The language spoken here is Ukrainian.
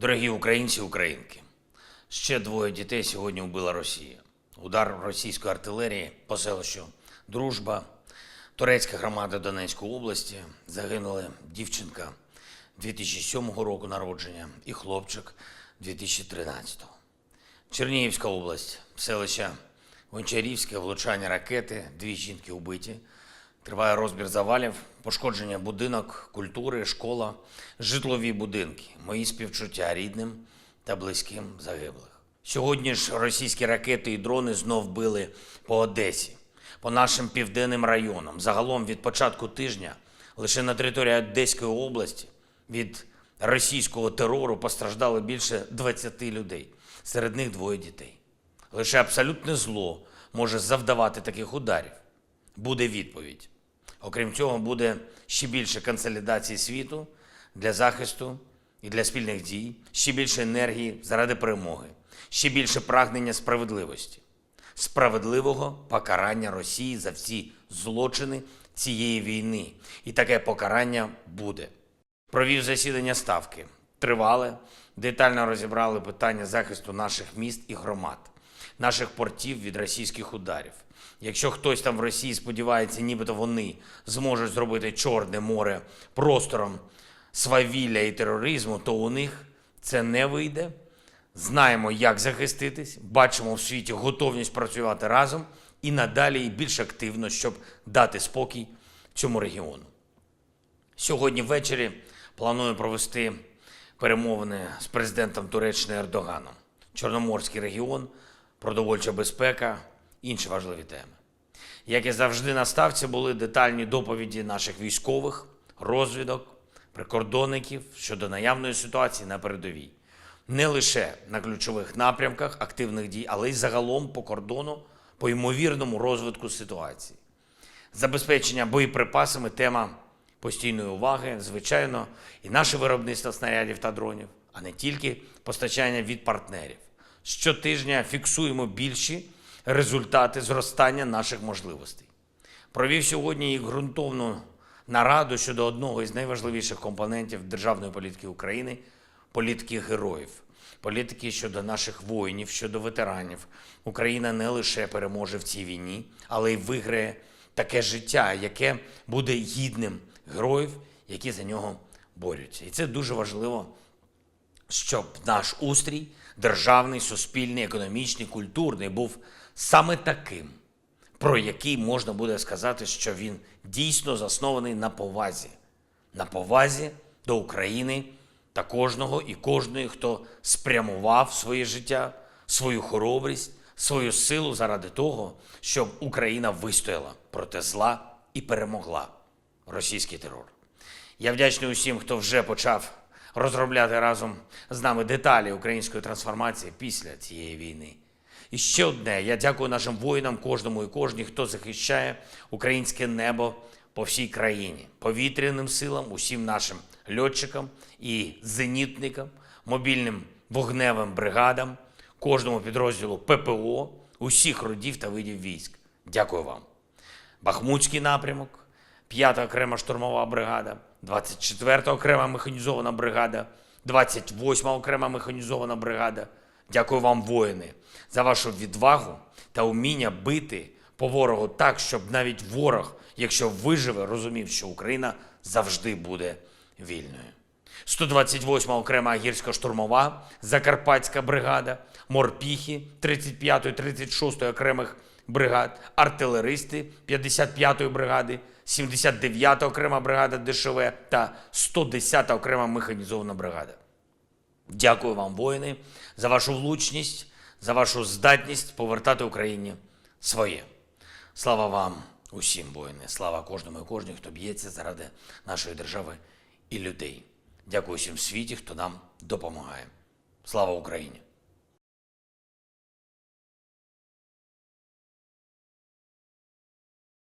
Дорогі українці українки, ще двоє дітей сьогодні вбила Росія. Удар російської артилерії по селищу Дружба, турецька громада Донецької області. Загинули дівчинка 2007 року народження і хлопчик 2013. Чернігівська область, селище Гончарівське, влучання ракети, дві жінки вбиті. Триває розбір завалів, пошкодження будинок, культури, школа, житлові будинки. Мої співчуття рідним та близьким загиблих. Сьогодні ж російські ракети і дрони знов били по Одесі, по нашим південним районам. Загалом від початку тижня лише на території Одеської області від російського терору постраждало більше 20 людей, серед них двоє дітей. Лише абсолютне зло може завдавати таких ударів. Буде відповідь. Окрім цього, буде ще більше консолідації світу для захисту і для спільних дій, ще більше енергії заради перемоги, ще більше прагнення справедливості, справедливого покарання Росії за всі злочини цієї війни. І таке покарання буде. Провів засідання ставки. Тривале, детально розібрали питання захисту наших міст і громад, наших портів від російських ударів. Якщо хтось там в Росії сподівається, нібито вони зможуть зробити Чорне море простором свавілля і тероризму, то у них це не вийде. Знаємо, як захиститись, бачимо в світі готовність працювати разом і надалі і більш активно, щоб дати спокій цьому регіону. Сьогодні ввечері планую провести перемовини з президентом Туреччини Ердоганом. Чорноморський регіон, продовольча безпека, інші важливі теми. Як і завжди на ставці були детальні доповіді наших військових, розвідок, прикордонників щодо наявної ситуації на передовій. Не лише на ключових напрямках активних дій, але й загалом по кордону, по ймовірному розвитку ситуації. Забезпечення боєприпасами тема постійної уваги, звичайно, і наше виробництво снарядів та дронів, а не тільки постачання від партнерів. Щотижня фіксуємо більші результати зростання наших можливостей. Провів сьогодні і ґрунтовну нараду щодо одного із найважливіших компонентів державної політики України політики героїв, політики щодо наших воїнів, щодо ветеранів. Україна не лише переможе в цій війні, але й виграє таке життя, яке буде гідним героїв, які за нього борються. І це дуже важливо щоб наш устрій, державний, суспільний, економічний, культурний, був саме таким, про який можна буде сказати, що він дійсно заснований на повазі, на повазі до України та кожного і кожної, хто спрямував своє життя, свою хоробрість, свою силу заради того, щоб Україна вистояла проти зла і перемогла російський терор. Я вдячний усім, хто вже почав розробляти разом з нами деталі української трансформації після цієї війни. І ще одне: я дякую нашим воїнам, кожному і кожній, хто захищає українське небо по всій країні, повітряним силам, усім нашим льотчикам і зенітникам, мобільним вогневим бригадам, кожному підрозділу ППО, усіх родів та видів військ. Дякую вам. Бахмутський напрямок, 5 окрема штурмова бригада, 24 окрема механізована бригада, 28 окрема механізована бригада. Дякую вам, воїни, за вашу відвагу та уміння бити по ворогу так, щоб навіть ворог, якщо виживе, розумів, що Україна завжди буде вільною. 128 окрема гірсько-штурмова Закарпатська бригада, морпіхи 35-ї, 36-ї окремих бригад, артилеристи 55-ї бригади, 79-та окрема бригада ДШВ та 110-та окрема механізована бригада. Дякую вам, воїни, за вашу влучність, за вашу здатність повертати Україні своє. Слава вам усім, воїни, слава кожному і кожній, хто б'ється заради нашої держави і людей. Дякую всім в світі, хто нам допомагає. Слава Україні!